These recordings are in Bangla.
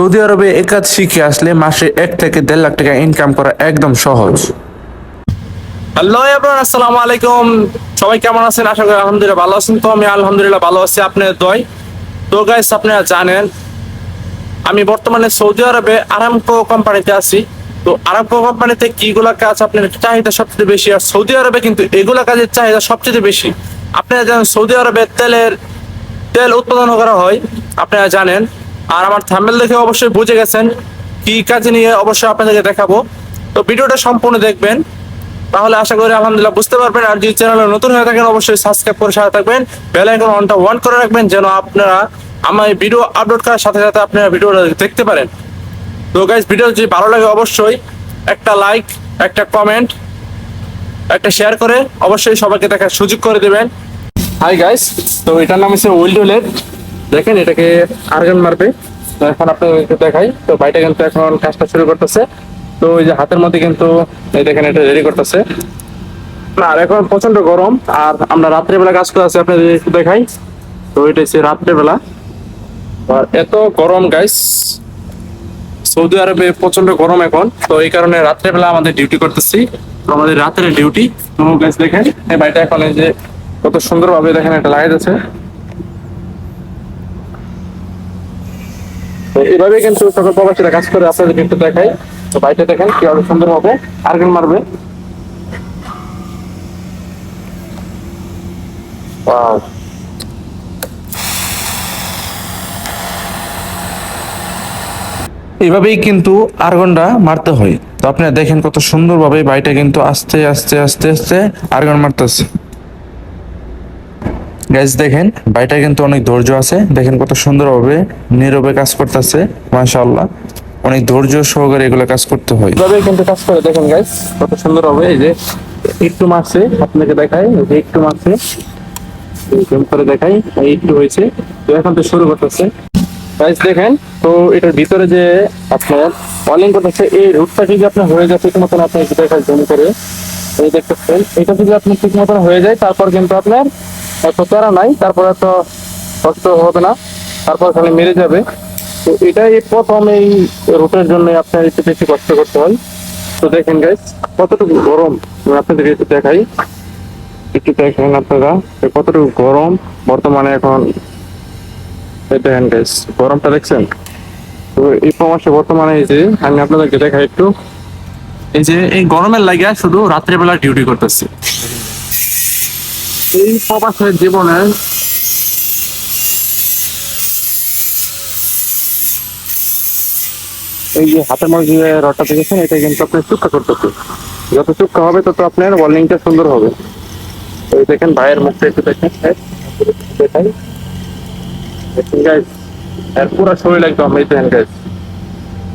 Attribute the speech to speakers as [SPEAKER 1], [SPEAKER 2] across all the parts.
[SPEAKER 1] সৌদি আরবে এ কাজ শিখে আসলে মাসে এক থেকে দেড় লাখ টাকা ইনকাম করা একদম সহজ। হ্যালো এভরিওয়ান আসসালামু আলাইকুম। সবাই কেমন আছেন? আশা করি আলহামদুলিল্লাহ ভালো আছেন। তো আমি আলহামদুলিল্লাহ ভালো আছি আপনার দয় তো গাইস আপনারা জানেন, আমি বর্তমানে সৌদি আরবে আরামকো কোম্পানিতে আছি। তো আরামকো কোম্পানিতে কিগুলা কাজ আপনার চাহিদা সবচেয়ে বেশি? আর সৌদি আরবে কিন্তু এগুলা কাজের চাহিদা সবচেয়ে বেশি। আপনারা জানেন, সৌদি আরবে তেলের তেল উৎপাদন করা হয়। আপনারা জানেন আর আমার থাম্বেল দেখে অবশ্যই বুঝে গেছেন কি কাজ নিয়ে অবশ্যই আপনাদেরকে দেখাবো। তো ভিডিওটা সম্পূর্ণ দেখবেন। তাহলে আশা করি আলহামদুলিল্লাহ বুঝতে পারবেন। আর যদি চ্যানেলে নতুন হয়ে থাকেন, অবশ্যই সাবস্ক্রাইব করে সাথে থাকবেন। বেল আইকন অনটা অন করে রাখবেন, যেন আপনারা আমার ভিডিও আপলোড করার সাথে সাথে আপনারা ভিডিওটা দেখতে পারেন। তো গাইজ ভিডিও যদি ভালো লাগে অবশ্যই একটা লাইক একটা কমেন্ট একটা শেয়ার করে অবশ্যই সবাইকে দেখার সুযোগ করে দেবেন। হাই গাইস তো এটার নাম হচ্ছে উইল্ডোলেট দেখেন এটাকে আরগান মারবে। তো এখন আপনাদেরকে দেখাই। তো বাইটা কিন্তু এখন কাজটা শুরু করতেছে। তো ওই যে হাতের মধ্যে কিন্তু এই দেখেন এটা রেডি করতেছে। আর এখন প্রচণ্ড গরম, আর আমরা রাত্রেবেলা কাজ করে আছি, আপনাদের একটু দেখাই। তো এটা হচ্ছে রাত্রেবেলা। আর এত গরম গাইস সৌদি আরবে প্রচণ্ড গরম এখন। তো এই কারণে রাত্রেবেলা আমাদের ডিউটি করতেছি। তো আমাদের রাতের ডিউটি তো গাইস দেখেন, এই বাড়িটা এখন এই যে কত সুন্দরভাবে দেখেন এটা লাগাই যাচ্ছে তো এভাবে কিন্তু সকল প্রবাসীরা কাজ করে, আপনাদের একটু দেখাই। তো বাড়িটা দেখেন কীভাবে সুন্দর হবে। আর্গেন মারবে. এভাবেই কিন্তু আর্গনটা মারতে হয়। তো আপনারা দেখেন কত সুন্দরভাবে বাড়িটা কিন্তু আস্তে আস্তে আস্তে আস্তে আর্গন মারতেছে। গাইজ দেখেন, বাড়িটা কিন্তু অনেক ধৈর্য আছে। দেখেন কত সুন্দরভাবে নীরবে কাজ করতেছে, মাশাআল্লাহ। অনেক ধৈর্য সহকারে এগুলো কাজ করতে হয়। এভাবে কিন্তু কাজ করে, দেখেন গাইজ কত সুন্দর হবে এই যে একটু মারছে, আপনাকে এই যে একটু মারছে জুম করে দেখাই, এই একটু হয়েছে। তো এখন তো শুরু করতেছে। গাইজ দেখেন, তো এটার ভিতরে যে আপনার ওয়ালিং করতেছে, এই রুটটা যদি আপনার হয়ে যায়, ঠিক মতন আপনি দেখাই জুম করে। এই দেখতেছেন এটা যদি আপনার ঠিক মতন হয়ে যায়, তারপর কিন্তু আপনার এত প্যারা নাই, তারপর এত কষ্ট হবে না, তারপর খালি মেরে যাবে। তো এটাই প্রথম এই রুটের জন্য আপনার একটু বেশি কষ্ট করতে হয়। তো দেখেন গাইস কতটুকু গরম? আমি আপনাদেরকে একটু দেখাই। একটু দেখেন আপনারা কতটুকু গরম বর্তমানে এখন। দেখেন গাইস গরমটা দেখছেন? তো এই প্রমাসে বর্তমানে এই যে, আমি আপনাদেরকে দেখাই একটু। এই যে এই গরমের লাগিয়া শুধু রাত্রেবেলা ডিউটি করতেছি। এই প্রবাসের জীবনে এই যে হাতের মধ্যে যে রডটা দেখেছেন এটা কিন্তু আপনি চুক্কা করতেছে। যত চুক্কা হবে তত আপনার ওয়ার্নিংটা সুন্দর হবে। এই দেখেন ভাইয়ের মুখটা একটু দেখেন। হ্যাঁ, দেখাই। এর পুরো শরীর একদম এই দেখেন গাইজ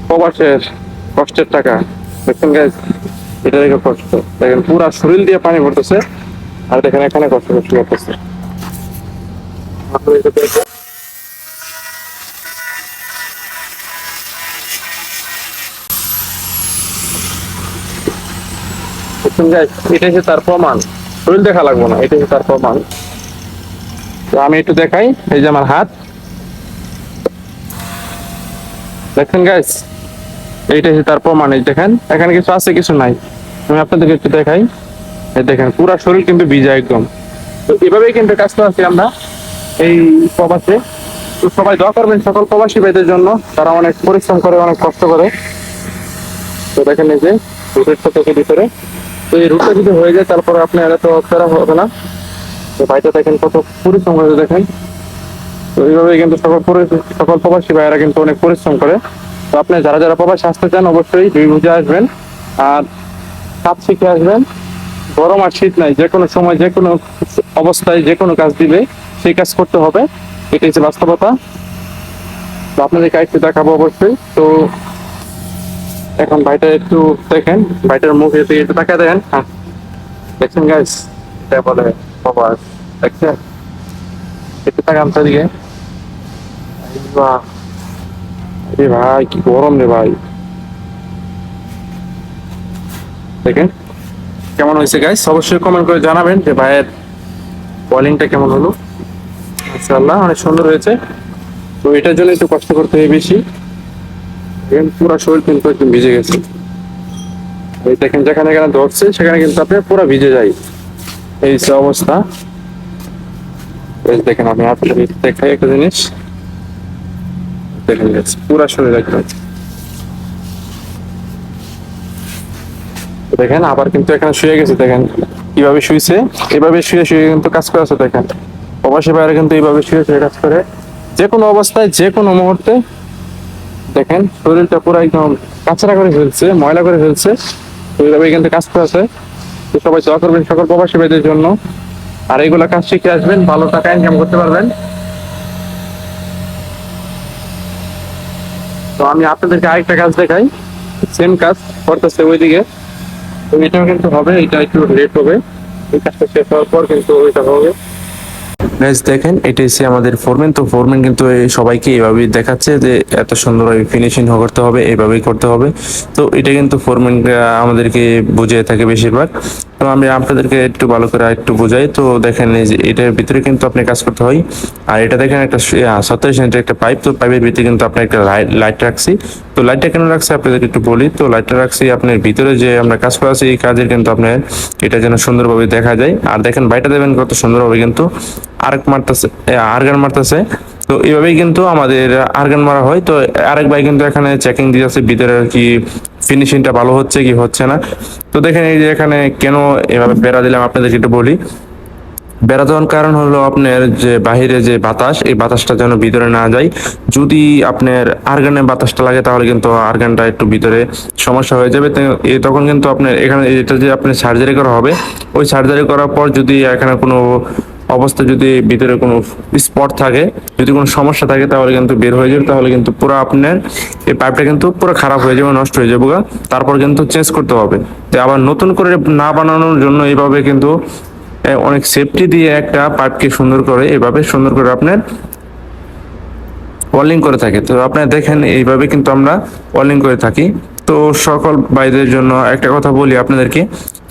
[SPEAKER 1] প্রবাসের কষ্টের টাকা। দেখেন গাইজ এটা দেখে কষ্ট। দেখেন পুরা শরীর দিয়ে পানি পড়তেছে আর দেখেন এখানে কষ্ট কষ্ট করতেছে। আপনাদের এটা দেখেন। দেখছেন guys, এটা হচ্ছে তার প্রমাণ। শরীর দেখা লাগবো না এটা হচ্ছে তার প্রমাণ। তো আমি একটু দেখাই এই যে আমার হাত। দেখছেন গাইস এইটা হচ্ছে তার প্রমাণ এই দেখেন। এখানে কিছু আছে কিছু নাই। আমি আপনাদেরকে একটু দেখাই। দেখেন, পুরা শরীর কিন্তু ভিজা একদম। তো এভাবেই কিন্তু কাজ করছি আমরা এই প্রবাসে। তো সবাই দোয়া করবেন সকল প্রবাসী ভাইদের জন্য। তারা অনেক পরিশ্রম করে, অনেক কষ্ট করে। তো দেখেন এই যে, রুটের থেকে ভিতরে। তো এই রুটটা যদি হয়ে যায়, তারপরে আপনার এত প্যারা হবে না। তো ভাইটা দেখেন কত পরিশ্রম করে দেখেন। তো এইভাবে কিন্তু সকল সকল প্রবাসী ভাইয়েরা কিন্তু অনেক পরিশ্রম করে। তো আপনি যারা যারা প্রবাসী আসতে চান, অবশ্যই দুই বুঝে আসবেন। আর কাজ শিখে আসবেন। গরম আর শীত নাই, যে কোনো সময়, যে কোনো অবস্থায় যে কোনো কাজ দিবে, সেই কাজ করতে হবে। এটাই হচ্ছে বাস্তবতা। আপনাদেরকে একটু দেখাবো অবশ্যই। তো এখন ভাইটা একটু দেখেন, ভাইটার মুখে একটু তাকা দেখেন। হ্যাঁ দেখছেন গাইস এটা বলে, বাবা, দেখছেন? একটু তাকান চারিদিকে। ভাই, কি গরম রে ভাই। দেখেন? কেমন হয়েছে গাইস অবশ্যই কমেন্ট করে জানাবেন যে ভাইয়ের বলিংটা কেমন হলো। মাশাআল্লাহ, অনেক সুন্দর হয়েছে। তো এটার জন্য একটু কষ্ট করতে হয় বেশি।
[SPEAKER 2] পুরো শরীর কিন্তু একদম ভিজে গেছে। এই দেখেন, যেখানে যেখানে ধরছে, সেখানে কিন্তু আপনি পুরো ভিজে যায়। এই যে অবস্থা। দেখেন, আমি আপনাদের দেখাই একটা জিনিস। দেখেন পুরো শরীর একদম দেখেন, আবার কিন্তু এখানে শুয়ে গেছে, দেখেন। কীভাবে শুয়েছে এভাবে শুয়ে শুয়ে কিন্তু কাজ করে আছে, দেখেন। প্রবাসী বাইরে কিন্তু এইভাবে শুয়ে শুয়ে কাজ করে। যে কোনো অবস্থায়, যে কোনো মুহূর্তে, দেখেন, শরীরটা পুরো একদম কাঁচরা করে ফেলছে, ময়লা করে ফেলছে। এইভাবে কিন্তু কাজ করে আছে। তো সবাই দোয়া করবেন সকল প্রবাসী ভাইদের জন্য। আর এইগুলা কাজ শিখে আসবেন, ভালো টাকা ইনকাম করতে পারবেন। তো আমি আপনাদেরকে আরেকটা কাজ দেখাই। সেম কাজ করতেছে ওইদিকে। তো এটাও কিন্তু হবে, এটা একটু লেট হবে। এই কাজটা শেষ হওয়ার পর কিন্তু ওইটা হবে। গাইজ দেখেন, এটা হচ্ছে আমাদের ফোরম্যান তো ফোরম্যান কিন্তু সবাইকে এইভাবেই দেখাচ্ছে যে এত সুন্দর ফিনিশিং করতে হবে এইভাবেই করতে হবে। তো এটা কিন্তু ফোরম্যান আমাদেরকে বুঝিয়ে থাকে বেশিরভাগ। তো আমি আপনাদেরকে একটু ভালো করে একটু বোঝাই। তো দেখেন যে এটার ভিতরে কিন্তু আপনি কাজ করতে হয়। আর এটা দেখেন, একটা সত্তর সেন্টের একটা পাইপ তো পাইপের ভিতরে কিন্তু আপনার একটা লাইট রাখছি। তো লাইটটা কেন রাখছি আপনাদেরকে একটু বলি। তো লাইটটা রাখছি আপনার ভিতরে যে আমরা কাজ করা আছে, এই কাজের কিন্তু আপনার এটা যেন সুন্দরভাবে দেখা যায়। আর দেখেন, বাইটা দেবেন কত সুন্দরভাবে কিন্তু আরেক মারতেছে আর্গান মারতেছে। তো এইভাবেই কিন্তু আমাদের আর্গান মারা হয়। তো আরেক ভাই কিন্তু এখানে চেকিং দিতেছে ভিতরে কি ফিনিশিংটা ভালো হচ্ছে কি হচ্ছে না। তো দেখেন এই যে এখানে কেন এভাবে বেড়া দিলাম, আপনাদেরকে একটু বলি। বেড়া দেওয়ার কারণ হলো আপনার যে বাহিরে যে বাতাস, এই বাতাসটা যেন ভিতরে না যায়। যদি আপনার আর্গানে বাতাসটা লাগে, তাহলে কিন্তু আর্গানটা একটু ভিতরে সমস্যা হয়ে যাবে। তখন কিন্তু আপনার এখানে এটা যে আপনার সার্জারি করা হবে, ওই সার্জারি করার পর যদি এখানে কোনো অবস্থা যদি ভিতরে কোনো স্পট থাকে, যদি কোনো সমস্যা থাকে, তাহলে কিন্তু বের হয়ে যাবে, তাহলে কিন্তু পুরো আপনার এই পাইপটা কিন্তু পুরো খারাপ হয়ে যাবে, নষ্ট হয়ে যাবে। তারপর কিন্তু চেঞ্জ করতে হবে। তো আবার নতুন করে না বানানোর জন্য এইভাবে কিন্তু অনেক সেফটি দিয়ে একটা পাইপকে সুন্দর করে এভাবে সুন্দর করে আপনার ওয়ার্লিং করে থাকে। তো আপনারা দেখেন, এইভাবে কিন্তু আমরা ওয়ার্লিং করে থাকি। তো সকল বাইদের জন্য একটা কথা বলি আপনাদেরকে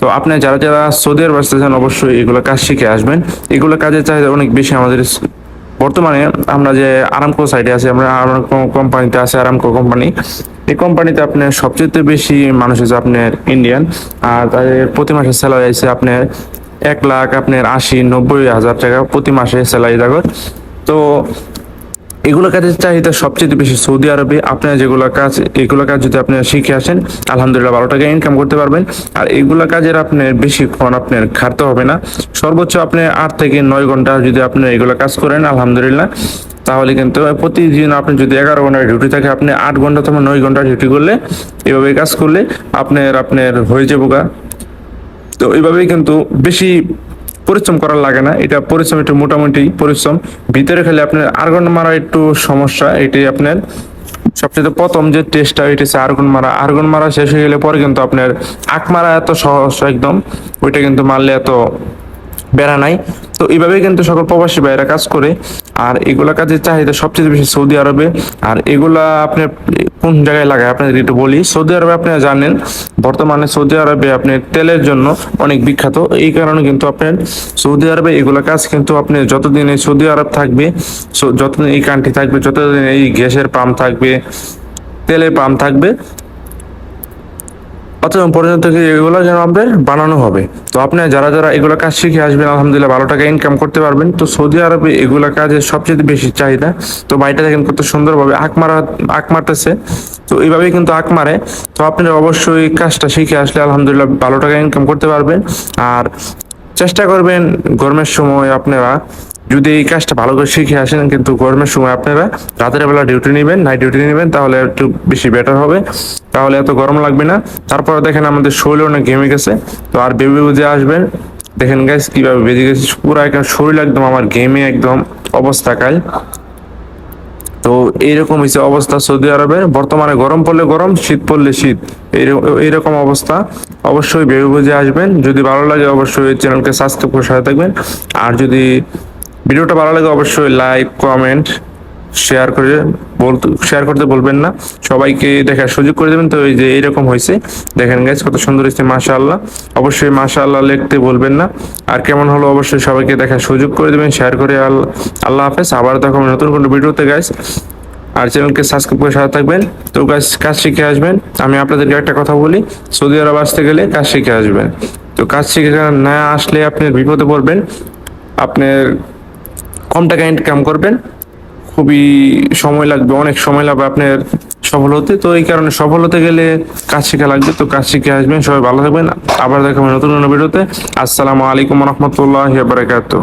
[SPEAKER 2] তো আপনারা যারা যারা সৌদি আরব আসতেছেন অবশ্যই এগুলো কাজ শিখে আসবেন। এগুলো কাজের চাহিদা অনেক বেশি আমাদের বর্তমানে আমরা যে আরামকো সাইডে আছি, আমরা আরামকো কোম্পানিতে আছে আরামকো কোম্পানি এই কোম্পানিতে আপনার সবচেয়ে বেশি মানুষ আছে আপনার ইন্ডিয়ান আর তাদের প্রতি মাসে স্যালারি আছে আপনার এক লাখ, আপনার আশি, নব্বই হাজার টাকা প্রতি মাসে স্যালারি থাকত তো এগুলো কাজের চাহিদা সবচেয়ে বেশি সৌদি আরবে। আপনার যেগুলো কাজ, এগুলো কাজ যদি আপনি শিখে আসেন, আলহামদুলিল্লাহ বারো টাকা ইনকাম করতে পারবেন। আর এগুলো কাজের আপনার বেশিক্ষণ আপনার খাটতে হবে না। সর্বোচ্চ আপনি আট থেকে নয় ঘণ্টা যদি আপনি এগুলো কাজ করেন, আলহামদুলিল্লাহ, তাহলে কিন্তু প্রতিদিন আপনি যদি এগারো ঘণ্টার ডিউটি থাকে, আপনি আট ঘণ্টা তোমার নয় ঘণ্টা ডিউটি করলে এভাবে কাজ করলে আপনার আপনার হয়ে যাব গা। তো এইভাবেই কিন্তু বেশি পরিশ্রম করার লাগে না। এটা পরিশ্রম একটু মোটামুটি পরিশ্রম। ভিতরে খেলে আপনার আর্গন মারা একটু সমস্যা। এটাই আপনার সবচেয়ে প্রথম যে টেস্টটা ওইটা হচ্ছে আর্গন মারা। আর্গন মারা শেষ হয়ে গেলে পরে কিন্তু আপনার আখ মারা এত সহজ একদম। ওইটা কিন্তু মারলে এত বেড়া নাই। তো এইভাবেই কিন্তু সকল প্রবাসী ভাইরা কাজ করে। আর এগুলা কাজের চাহিদা সবচেয়ে বেশি সৌদি আরবে। আর এগুলা আপনি কোন জায়গায় লাগায় আপনাদের একটু বলি। সৌদি আরবে আপনারা জানেন, বর্তমানে সৌদি আরবে আপনি তেলের জন্য অনেক বিখ্যাত। এই কারণে কিন্তু আপনার সৌদি আরবে এগুলা কাজ কিন্তু আপনি যতদিন এই সৌদি আরব থাকবে যতদিন এই কান্ট্রি থাকবে, যতদিন এই গ্যাসের পাম্প থাকবে, তেলের পাম্প থাকবে অতদিন পর্যন্ত থেকে এগুলো যেন আপনার বানানো হবে। তো আপনি যারা যারা এগুলো কাজ শিখে আসবেন, আলহামদুলিল্লাহ ভালো টাকা ইনকাম করতে পারবেন। তো সৌদি আরবে এগুলো কাজের সবচেয়ে বেশি চাহিদা। তো বাড়িটা দেখেন কত সুন্দরভাবে আঁক মারা আঁক মারতেছে। তো এইভাবেই কিন্তু আঁক মারে। তো আপনারা অবশ্যই কাজটা শিখে আসলে আলহামদুলিল্লাহ ভালো টাকা ইনকাম করতে পারবেন। আর চেষ্টা করবেন গরমের সময় আপনারা যদি এই কাজটা ভালো করে শিখে আসেন, কিন্তু গরমের সময় আপনারা রাতের বেলা ডিউটি নেবেন নাইট ডিউটি নেবেন, তাহলে একটু বেশি বেটার হবে। তাহলে এত গরম লাগবে না। তারপরে দেখেন আমাদের শরীর অনেক ঘেমে গেছে। তো আর বেবি বুঝে আসবেন দেখেন গাইস কীভাবে বেজে গেছে। পুরো একদম শরীর একদম আমার ঘেমে একদম অবস্থা কাল তো এইরকম হয়েছে অবস্থা সৌদি আরবে বর্তমানে গরম পড়লে গরম, শীত পড়লে শীত। এইরকম অবস্থা। অবশ্যই ভেবে বুঝে আসবেন। যদি ভালো লাগে অবশ্যই চ্যানেলকে সাবস্ক্রাইব করে সাথে থাকবেন। আর যদি ভিডিওটা ভালো লাগে অবশ্যই লাইক, কমেন্ট, শেয়ার করে বলতে, শেয়ার করতে বলবেন না। সবাইকে দেখার সুযোগ করে দেবেন। তো এই যে এইরকম হয়েছে, দেখেন গাইজ কত সুন্দর হয়েছে, মাশাআল্লাহ। অবশ্যই মাশাআল্লাহ লিখতে বলবেন না। আর কেমন হলো অবশ্যই সবাইকে দেখার সুযোগ করে দেবেন, শেয়ার করে আল- আল্লাহ হাফেজ। আবার দেখো নতুন কোনো ভিডিওতে গাইজ আর চ্যানেলকে সাবস্ক্রাইব করে সাথে থাকবেন। তো কাজ কাজ শিখে আসবেন। আমি আপনাদেরকে একটা কথা বলি, সৌদি আরব আসতে গেলে কাজ শিখে আসবেন। তো কাজ শিখে না আসলে আপনি বিপদে পড়বেন। আপনার কম টাকা ইনকাম করবেন। খুবই সময় লাগবে, অনেক সময় লাগবে আপনার সফল হতে তো এই কারণে সফল হতে গেলে কাজ শিখা লাগবে, তো কাজ শিখে আসবেন, সবাই ভালো থাকবেন। আবার দেখাবেন নতুন নতুন ভিডিওতে। আসসালামু আলাইকুম রহমতুল্লাহ বারাকাতুহ।